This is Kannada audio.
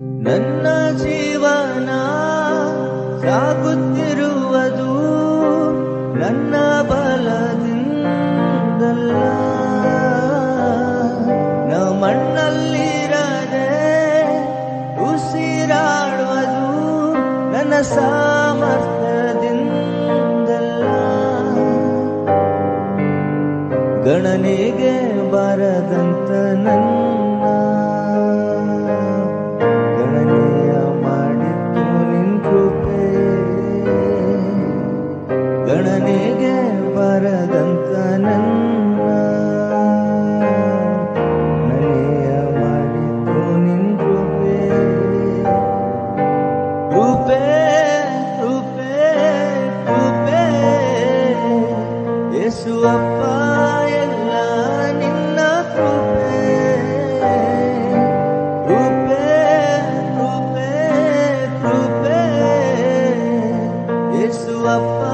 ನನ್ನ ಜೀವನ ಸಾಗುತ್ತಿರುವುದು ನನ್ನ ಬಲದಿಂದಲ್ಲ. ನಮ್ಮಣ್ಣಲ್ಲಿರದೆ ಮಣ್ಣಲ್ಲಿರದೆ ಉಸಿರಾಡುವುದು ನನ್ನ ಸಾಮರ್ಥ್ಯದಿಂದಲ್ಲ. ಗಣನೆಗೆ ಬಾರದಂತ ಗಣನೆಗೆ ಬರದಂತ ನನ್ನ ನನೆಯ ಮಾಡಿತ್ತು ನಿನ್ ರೂಪೆ ರೂಪೆ ರೂಪೆ ಕೃಪೆ. ಯೇಸುವಪ್ಪ, ಎಲ್ಲ ನಿನ್ನ ಕೃಪೆ. ರೂಪೆ ರೂಪೆ ರೂಪೆ ಯೇಸುವಪ್ಪ